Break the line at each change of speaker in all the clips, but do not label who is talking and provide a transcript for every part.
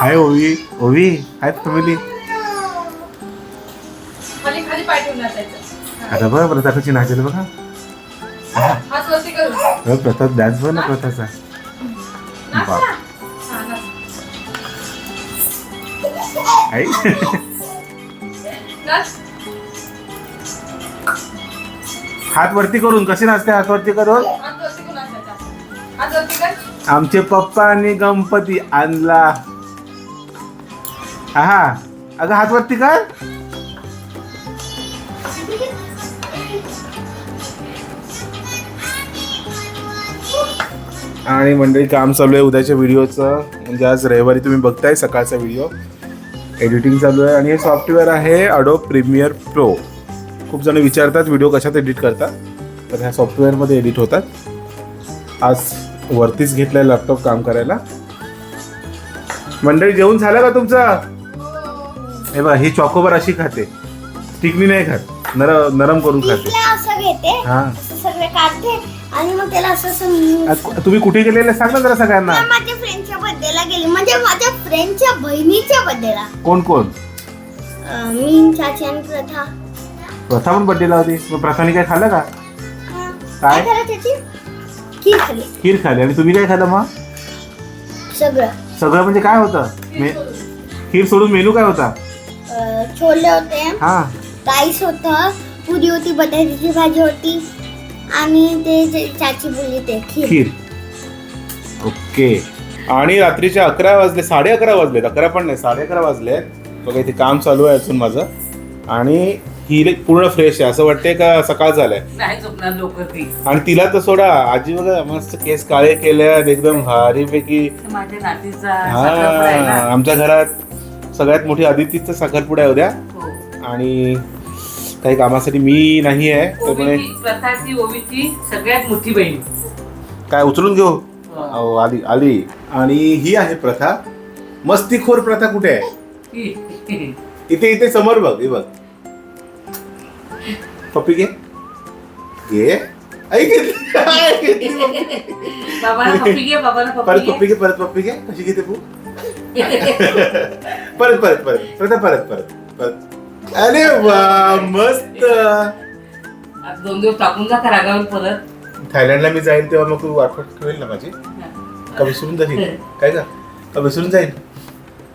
हाय ओवी. ओवी hi family आता बघ कशी नाचेल बघा. प्रथा डान्स बघ ना
नाच.
आई. हात वरती करून कशी नाचते? हात वरती करून. आमचे पप्पा आणि गणपती आणला. हा अगं हात वरती कर. आणि मंडळी काम चालू आहे उद्याच्या व्हिडिओचं. म्हणजे आज रविवारी तुम्ही बघताय सकाळचा व्हिडिओ. एडिटिंग चालू आहे आणि हे सॉफ्टवेअर आहे अडो प्रीमियर प्रो खूप जण विचारतात व्हिडिओ कशात एडिट करतात तर ह्या सॉफ्टवेअरमध्ये एडिट होतात. आज वरतीच घेतलाय लॅपटॉप काम करायला. मंडळी जेवण झालं का तुमचं? हे बघा ही चॉकोबार अशी खाते. स्टिकनी नाही खात. नर नरम करून खाते. हा.
आणि मग त्याला असं
तुम्ही कुठे गेलेले सांग ना जरा सगळ्यांना.
मी माझ्या फ्रेंडच्या बर्थडेला गेली. म्हणजे माझ्या फ्रेंडच्या बहिणीच्या बर्थडेला
कोण कोण?
मी चाची आणि प्रथा.
प्रथा पण बड्डेला होती. प्रथाने काय खाल्लं का?
काय? खीर खाली.
खीर आणि तुम्ही काय खाल्लं मग?
सगळं.
सगळं म्हणजे काय होतं? मे खीर सोडून मेनू काय होता?
अं, छोले होते.
हा.
राईस होतं. पुरी होती बटाट्याची भाजी होती. आणि ते जे चाची बोलली ते खीर.
खीर. ओके. आणि रात्रीचे अकरा वाजले साडे अकरा वाजलेत. अकरा पण नाही साडे अकरा वाजलेत. बघा इथे काम चालू आहे अजून माझं. आणि ही पूर्ण फ्रेश आहे. असं वाटतंय का सकाळ झालंय?
नाही झोपणार
आणि तिला तर सोडा आजी बघा मस्त केस काळे केल्यात एकदम भारीपैकी.
माझ्या नातीचा साखरपुडा आहे
हा
ना.
आमच्या घरात सगळ्यात मोठी आदितीचा साखरपुडा आहे उद्या.
हो.
आणि काही कामासाठी मी नाही आहे त्यामुळे
ओवीची प्रथाची ओवीची सगळ्यात मोठी बहीण.
काय उचलून घेऊ?
हो.
अहो, आली आली. आणि ही आहे प्रथा. मस्तीखोर प्रथा कुठे आहे. इथे इथे समोर बघ हे बघ. पप्पी घे घे आई घेतली. आई घेतली पप्पी.
बाबाला पप्पी घे बाबाला
परत
पप्पी
पप्पी घे परत पप्पी घे कशी घेते तू? परत परत परत. प्रथा परत परत. परत. अरे वा मस्त.
घे दोन दिवस टाकून जा का रागावर परत.
थायलंडला मी जाईल तेव्हा मग तू आठवण ठेवेल ना माझी? का विसरून जाशील? काय का का विसरून जाईल?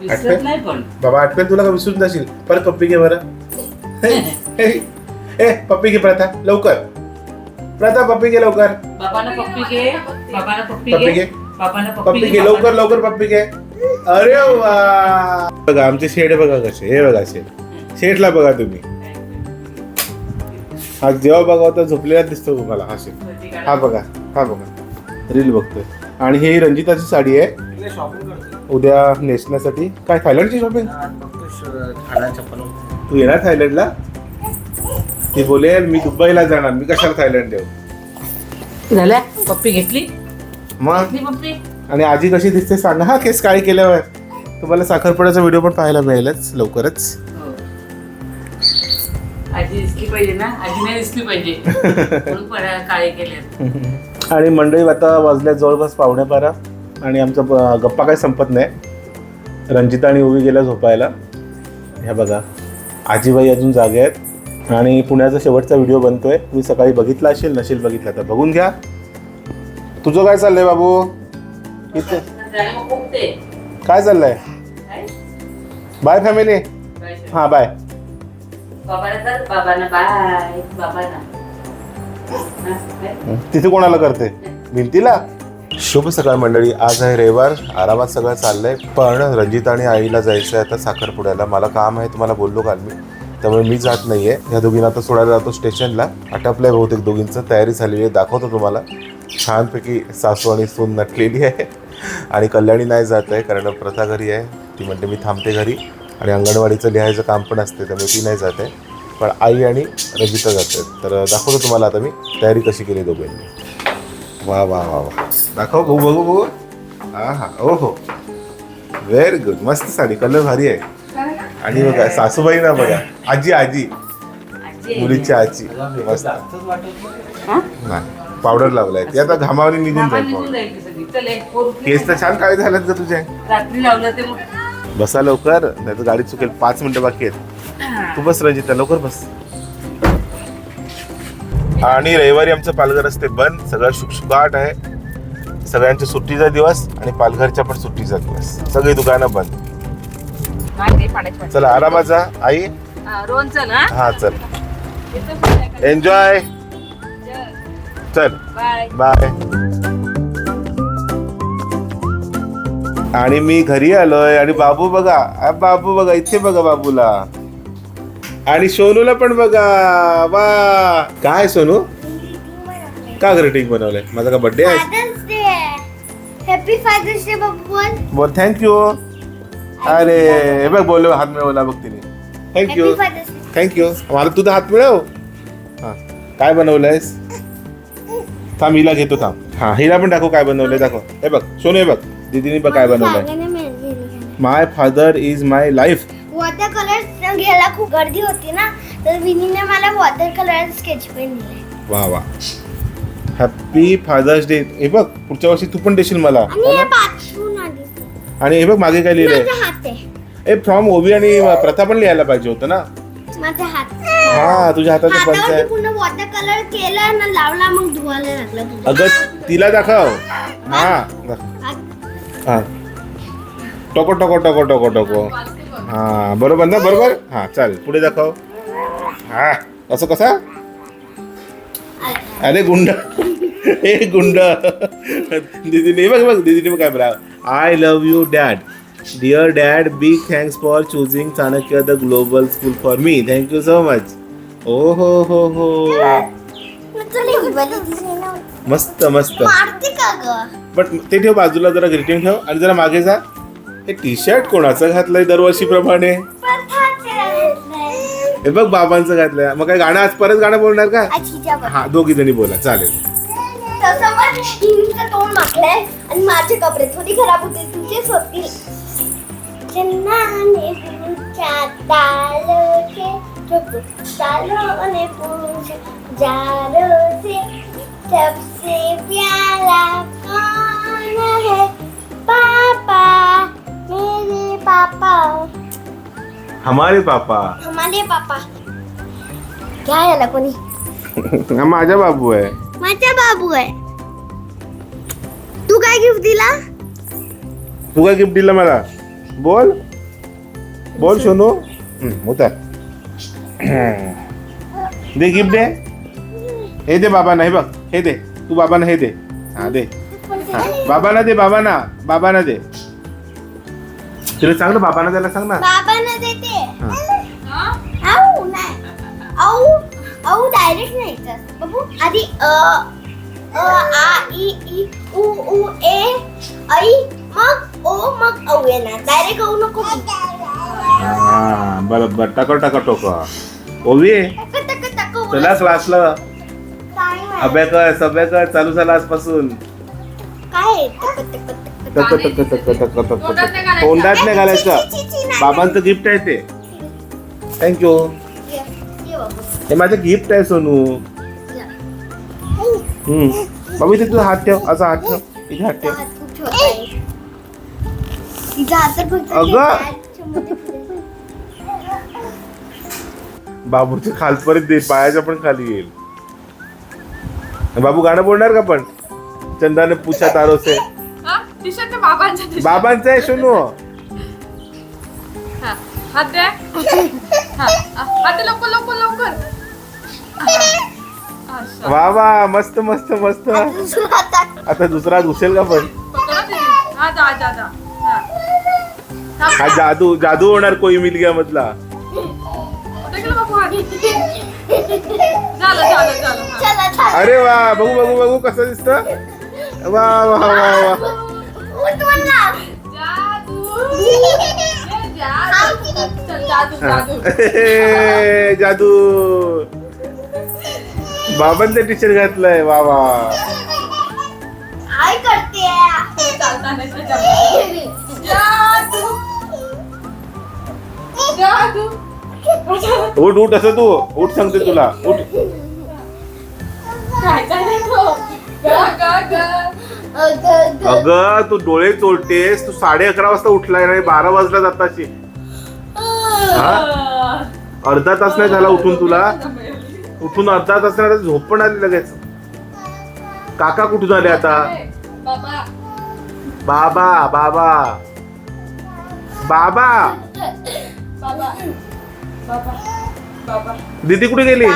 विसरत नाही पण.
बाबा आठवेल तुला का विसरून जाशील? परत पप्पी घे बरं. ए पप्पी घे प्रथा लवकर. प्रथा पप्पी घे लवकर.
पप्पी घे. पप्पी
पप्पी
घे.
घे.
बाबाला
पप्पी घे लवकर लवकर पप्पी घे. अरे वा. बघा आमचे शेड बघा कसे हे बघा शेड. शेडला बघा तुम्ही. हा जेव्हा बघा तर झोपलेला दिसतो तुम्हाला हा शेड. हा बघा हा बघा. रील बघतोय. आणि ही रंजिताची साडी आहे. उद्या नेसण्यासाठी. काय थायलंडची शॉपिंग तू येणार थायलंडला? ती बोलेल मी दुबईला जाणार मी कशाला थायलंड देऊ?
झाल्या पप्पी घेतली?
मग?
घेतली पप्पी?
आणि आजी कशी दिसते सांगा हा केस काळी केल्यावर. तुम्हाला साखरपुड्याचा व्हिडिओ पण पाहायला मिळेलच लवकरच.
हो. आजी दिसली पाहिजे ना? आजी नाही दिसली पाहिजे. म्हणून पडा काळे केले
आणि मंडळी आता वाजल्या जवळपास पावणे बारा. आणि आमचा ब- गप्पा काही संपत नाही. रंजिता आणि उभी गेल्या झोपायला. ह्या बघा. आजीबाई अजून जागे आहेत. आणि पुण्याचा शेवटचा व्हिडिओ बनतोय. तुम्ही सकाळी बघितला असेल नसेल बघितला तर बघून घ्या. तुझं काय चाललंय बाबू? इथे. काय चाललंय? बाय फॅमिली हां बाय
हा, बाय.
तिथे कोणाला करते? भिंतीला? शुभ सकाळ मंडळी. आज आहे रविवार. आरामात सगळं चाललंय. पण रंजित आणि आईला जायचं आहे आता साखरपुड्याला. मला काम आहे तुम्हाला बोललो काल मी. त्यामुळे मी जात नाहीये. ह्या दोघींना आता सोडायला जातो स्टेशनला. आटपलंय बहुतेक दोघींचं. तयारी झालेली आहे. दाखवतो तुम्हाला. छानपैकी सासू आणि सून नटलेली आहे. आणि कल्याणी नाही जात आहे कारण प्रथा घरी आहे. ती म्हणते मी थांबते घरी. आणि अंगणवाडीचं लिहायचं काम पण असते त्यामुळे ती नाही जात आहे. पण आई आणि रजिता जात आहेत. तर दाखवतो तुम्हाला आता मी तयारी कशी केली दोघांनी. वा वा वा वा. दाखव बघू बघू बघू. हां हा ओ हो व्हेरी गुड मस्त साडी. कलर भारी आहे. आणि बघा सासूबाई ना बघा आजी आजी. मुलीची आजी. मस्त.
हा?
नाही पावडर लावलाय. ती आता घामावली निघून जाईल केस तर छान काळे झालेत का तुझे.
रात्री लावलं ते मग.
बसा लवकर नाही तर गाडी चुकेल. पाच मिनिटं बाकी आहेत. तू बस रंजिता लवकर बस. आणि रविवारी आमचं पालघर रस्ते बंद. सगळं शुकशुकाट आहे. सगळ्यांच्या सुट्टीचा दिवस आणि पालघरच्या पण सुट्टीचा दिवस. सगळी दुकानं बंद.
नाही पाण्याची वाटत.
चला आरामात जा आई?
रोहन चल हा
हा चल. एन्जॉय
चल, बाय
बाय आणि मी घरी आलोय आणि बाबू बघा आ, बाबू बघा इथे बघा बाबूला. आणि सोनूला पण बघा. वा. काय सोनू? का ग्रीटिंग बनवलंय? माझा का बर्थडे आहे?
हॅपी फादर्स डे बाबू बोल.
बोल थँक्यू अरे हे बघ बोल हात मिळवला बघ तिने. थँक्यू थँक्यू मला तुझा हात मिळव. हा. काय बनवलंयस? थांब हिला घेतो थांब. हा हिला पण दाखव काय बनवलंय दाखव. हे बघ सोनू हे बघ. दीदीने बघ काय बनवलंय. My father is my life
water colour घ्यायला खूप गर्दी होती ना तर विनीने मला वॉटर कलर स्केच पेन दिले
वा वा. हॅपी फादर्स डे हे बघ पुढच्या वर्षी तू पण देशील मला.
आणि हे आली
आणि हे बघ मागे काय लिहिलंय.
हात आहे
हे फ्रॉम ओबी आणि प्रथा पण लिहायला पाहिजे होतं ना?
माझा हात.
हा तुझ्या हाताचं
हातावरती
पंचायत.
पूर्ण वॉटर कलर केला ना लावला मग धुवायला लागला तुझा.
अगं तिला दाखव. हा.
हात.
हा. टोको टोको टोको टोको टोको. हा बरोबर ना? बरोबर? हा चाल पुढे दाखव. हा. असं कसा? अरे. गुंड. हे गुंड. दीदीने हे बघ बघ दीदीने बघ काय बरा I love you dad dear dad big thanks for choosing Chanakya the global school for me thank you so much ओ हो हो हो. मस्त मस्त. पण ते ठेव बाजूला जरा ग्रीटिंग ठेव आणि जरा मागे जा. हे टी शर्ट कोणाचं घातलंय दरवर्षीप्रमाणे. हे बघ बाबांचं घातलंय. मग काय गाणं आज परत गाणं बोलणार का. हा दोघी जणी बोला. चालेल.
तसं पण हिनीचं तोंड मागलंय आणि माझे कपडे थोडी खराब होते चुप जारो से सबसे प्यारा कौन है? पापा मेरे पापा।
हमारे पापा।
हमारे पापा। क्या याला कोणी
हा माझा बाबू आहे.
माझा बाबू आहे. तू काय गिफ्ट दिला?
तू काय गिफ्ट दिलं मला? बोल. बोल सोनू. हम्म, उतर. दे गिफ्ट दे. हे दे बाबांना हे बघ हे दे. तू बाबांना हे दे. हा दे. हा बाबांना दे बाबांना. बाबांना दे. तिला सांग ना बाबांना द्यायला सांग ना.
बाबांना देते.
हा.
आऊ नाही. आऊ आऊ डायरेक्ट नाही येत. बाबू आधी अ अ आ इ ई उ उ ए ऐ मग ओ मग औ येणार डायरेक्ट औ नको
हा बरोबर टाका टाका टोका ओवी
टक टक टक बोल.
चला झाला आजपासून
काय
तोंडात नाही घालायचं.
बाबांचं गिफ्ट आहे ते थँक्यू
ये, ये बाबू.
हे माझं गिफ्ट आहे सोनू बाबू इथे तुझा हात ठेव. असा हात ठेव. इथे हात ठेव. अगं. बाबूच्या खालपर्यंत दे. पायाच्या पण खाली येईल. बाबू गाणं बोलणार का पण? चंदाने पूछा तारो से.
हा.
बाबांचं आहे सोनू.
हा, हात द्या हात लवकर लवकर लवकर.
वा वा मस्त मस्त मस्त. आता दुसरा घुसेल का पण.
हा
जादू जादू होणार कोई मिल गया मधला अरे वा बघू बघू बघू कसं दिसतं. वा वा वा वा
जादू. जादू.
बाबांचं टी शर्ट घातलंय
काय करते.
जादू
उठ उठ असं तू उठ सांगते तुला उठ. अगं तू डोळे चोळतेस तू साडे अकरा वाजता उठलाय नाही बारा वाजला जाताशी. हा? अर्धा तास नाही झाला उठून तुला? उठून अर्धा तास नाही झाला, झोप पण आली लगेच. काका कुठून आले आता?
बाबा.
बाबा बाबा. बाबा.
बाबा. बाबा. बाबा.
दीदी कुठे गेली?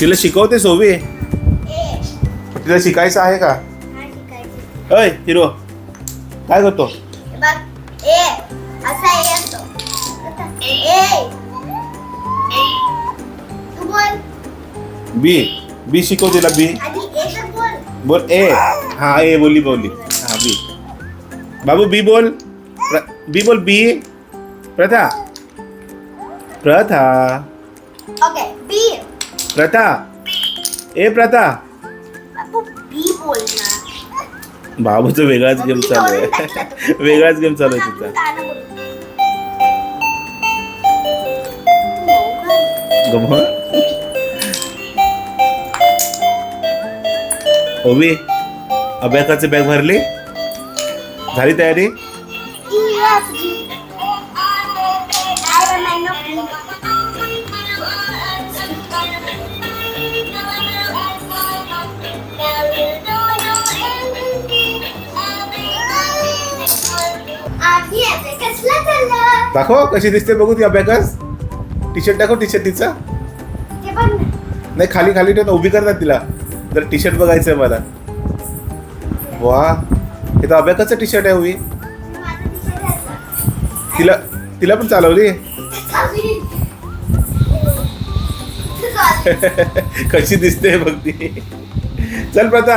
तिला शिकवते सोबी तिला शिकायचं आहे का? अय हिरो. काय करतो?
ए तू बोल
बी बी शिकव तिला बी
आधी ए तर बोल
बोल ए हा ए बोलली बोलली हा बी बाबू बी बोल प्र- बी बोल बी प्रथा प्रथा
ओके बी
प्रथा ए प्रथा
बाबू बी बोल ना
बाबूचा वेगळाच गेम चालू आहे वेगळाच गेम चालू आहे तिचा गम ओबी अभ्यासाचे बॅग भरली? झाली तयारी? दाखव कशी दिसते बघू ती अभ्यास. टी शर्ट दाखव टी शर्ट तिचा नाही खाली खाली ठेवून उभी करतात तिला. तर टी शर्ट बघायचंय मला. वा. हे तर अभ्याकाचं टी शर्ट आहे उभी. तिला तिला पण चालवली. कशी दिसते बघ ती. चल प्रथा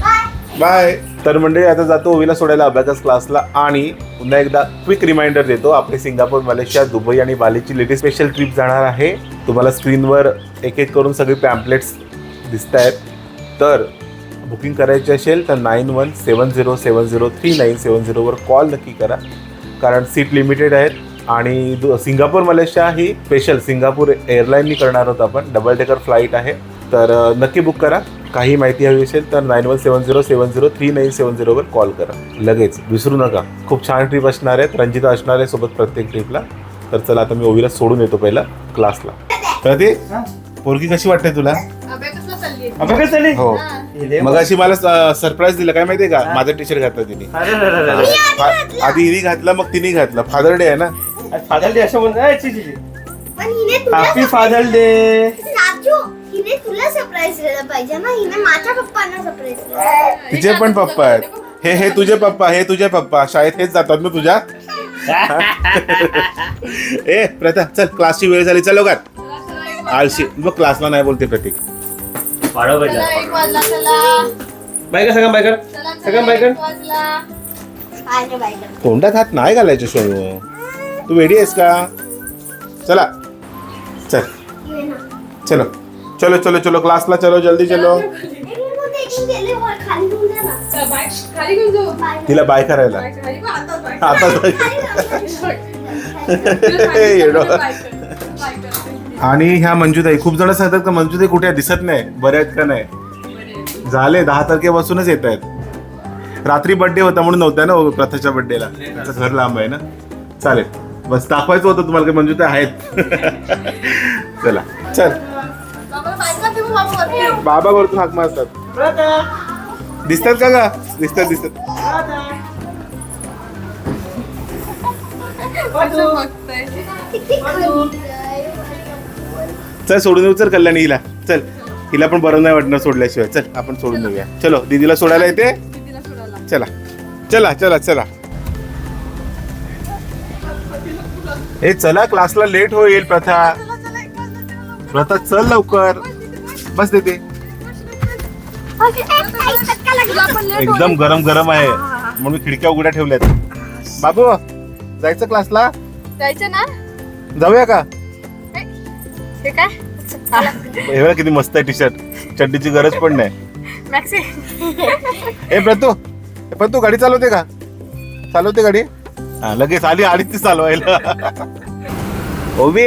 बाय.
बाय. तर मंडळी आता जातो ओवीला सोडायला अभ्यास क्लासला आणि पुन्हा एकदा क्विक रिमाइंडर देतो आपली सिंगापूर मलेशिया दुबई आणि बालीची लेटेस्ट स्पेशल ट्रिप जाणार आहे. तुम्हाला स्क्रीनवर एक एक करून सगळे पॅम्पलेट्स दिसत आहेत तर बुकिंग करायची असेल तर nine one seven zero seven zero three nine seven झिरोवर call नक्की करा. कारण सीट लिमिटेड आहेत आणि दु- सिंगापूर मलेशिया ही स्पेशल सिंगापूर एअरलाईननी करणार आहोत आपण. डबल टेकर फ्लाईट आहे. तर नक्की बुक करा. काही माहिती हवी असेल तर nine one seven zero seven zero three nine seven झिरोवर call करा. लगेच. विसरू नका. खूप छान ट्रिप असणार आहेत. रंजिता असणार आहे सोबत प्रत्येक ट्रिपला तर चला आता मी ओवीला सोडून येतो पहिला क्लासला तर ती पोरगी कशी वाटते तुला?
अभ्यास चालली
हो. मग अशी मला सरप्राईज दिलं. काय माहितीये का? माझं टी शर्ट घातलं तिने. आधी हिने घातलं मग तिने घातलं. फादर डे आहे ना?
आज फादर डे असं म्हणत
पण हिने तुला
हॅपी फादर डे
सरप्राईज दिलं पाहिजे. ना हिने माझ्या पप्पांना सरप्राईज दिलं
तिचे पण पप्पा आहेत. हे हे तुझे पप्पा हे तुझे पप्पा. शाळेत हेच जातात ना तुझ्या? ए प्रथा चल क्लासची वेळ झाली. चल लवकर. आळशी मग क्लासला नाही बोलते प्रतीक.
वाढव
चला
पाहिजे
एक वाजला चला.
बायकर सगळं बायकर.
चला
सगळं बायकर.
एक वाजला.
तोंडात हात नाही घालायचे सोनू. तू वेडी आहेस का? चला. चल.
ये ना.
चलो. चलो चलो चलो क्लासला चलो जल्दी चलो. तिला बाय करायला.
आता.
आणि ह्या मंजुताई खूप जण सांगतात का मंजुताई कुठे? दिसत नाही. बऱ्या आहेत का नाही. झाले दहा तारखेपासूनच येत आहेत. रात्री बर्थडे होता म्हणून नव्हता ना हो, प्रथाच्या बर्थडेला त्याचं घर लांब आहे ना. चालेल. बस दाखवायचं होतं तुम्हाला मंजुताई आहेत. चला. चल.
बाबा
वरतून हाक मारतात. दिसतात का गा? दिसतात दिसतात. चल सोडून येऊ चल कल्याणी हिला. चल हिला पण बरं नाही वाटणार सोडल्याशिवाय. चल आपण सोडून देऊया. चलो दीदीला सोडायला येते. चला. चला चला चला. हे चला क्लासला लेट होईल प्रथा. प्रथा चल लवकर. बस देते. एकदम. गरम गरम आहे. म्हणून खिडक्या उघड्या ठेवल्यात. बाबू जायचं क्लासला
जायचं ना.
जाऊया का?
हे काय?
हे बघा किती मस्त आहे टी शर्ट चड्डीची गरज पण नाही.
मॅक्सी
ए प्रतू. ए, प्रतू गाडी चालवते का? चालवते गाडी? हा, लगेच आली आलीच ती चालवायला. ओबी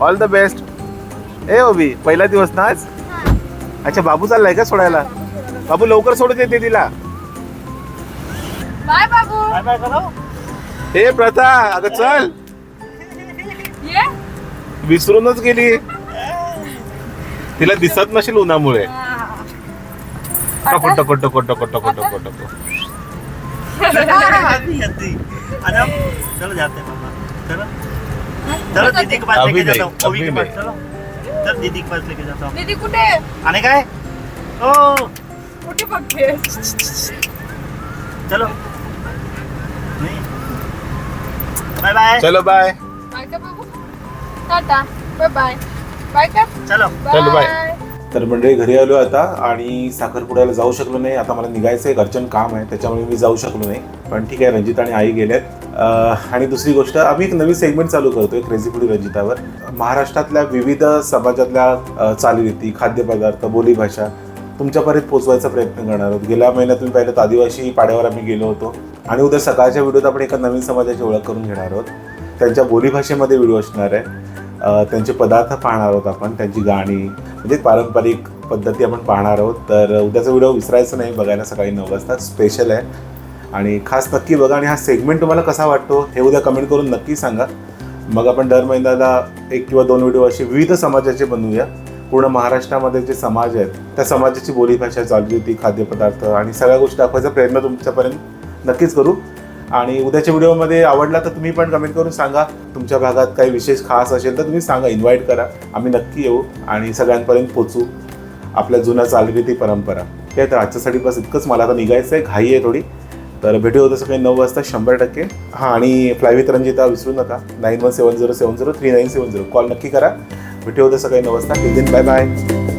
ऑल द बेस्ट ए ओबी पहिला दिवस ना आज? अच्छा बाबू चाललाय का सोडायला? बाबू लवकर सोडून येते तिला.
बाय बाबू.
बाय बाय करा.
हे प्रथा अगं चल.
ये.
विसरूनच गेली. तिला दिसत नसेल उन्हामुळे. टको टको टको टको टको टको टको
चलो जाते मामा चलो. चलो दीदी के पास
अभी
लेके जाता हूँ चलो दीदी पास लेके जाता हूँ
दीदी कुठे
आने का है. ओ
कुठे बघते
चलो. Bye bye.
चलो बाय.
बाय का बाबू टाटा. Bye bye. बाय का
चलो.
चलो, बाय. तर मंडळी घरी आलो आता आणि साखरपुड्याला जाऊ शकलो नाही. आता मला निघायचं आहे घरच्यान काम आहे त्याच्यामुळे मी जाऊ शकलो नाही. पण ठीक आहे रंजिता आणि आई गेल्यात. आणि दुसरी गोष्ट आम्ही एक नवीन सेगमेंट चालू करतोय क्रेझी फुडी रंजितावर. महाराष्ट्रातल्या विविध समाजातल्या चालीरीती खाद्यपदार्थ बोलीभाषा तुमच्यापर्यंत पोचवायचा प्रयत्न करणार आहोत. गेल्या महिन्यात तुम्ही पाहिलं आदिवासी पाड्यावर आम्ही गेलो होतो. आणि उद्या सकाळच्या व्हिडिओत आपण एका नवीन समाजाची ओळख करून घेणार आहोत. त्यांच्या बोलीभाषेमध्ये व्हिडिओ असणार आहे. त्यांचे पदार्थ पाहणार आहोत आपण त्यांची गाणी म्हणजे पारंपरिक पद्धती आपण पाहणार आहोत. तर उद्याचा व्हिडिओ विसरायचा नाही बघायला सकाळी नऊ वाजता. स्पेशल आहे. आणि खास नक्की बघा आणि हा सेगमेंट तुम्हाला कसा वाटतो हे उद्या कमेंट करून नक्की सांगा. मग आपण दर महिन्याला एक किंवा दोन व्हिडिओ असे विविध समाजाचे बनवूया. पूर्ण महाराष्ट्रामध्ये जे समाज आहेत त्या समाजाची बोलीभाषा चालरीती खाद्यपदार्थ आणि सगळ्या गोष्टी दाखवायचा प्रयत्न तुमच्यापर्यंत नक्कीच करू. आणि उद्याच्या व्हिडिओमध्ये आवडला तर तुम्ही पण कमेंट करून सांगा. तुमच्या भागात काही विशेष खास असेल तर तुम्ही सांगा इन्व्हाइट करा. आम्ही नक्की येऊ आणि सगळ्यांपर्यंत पोचू आपल्या जुन्या चालरीती परंपरा. ते तर आजच्यासाठी बस इतकंच. मला आता निघायचं आहे. घाई आहे थोडी. तर भेटू होतं सकाळी नऊ वाजता शंभर टक्के. हां आणि फ्लायविथ रंजिता विसरू नका. Nine one seven zero seven zero three nine seven zero call नक्की करा. भेटू होतं सकाळी नऊ वाजता. टिल दिन बाय बाय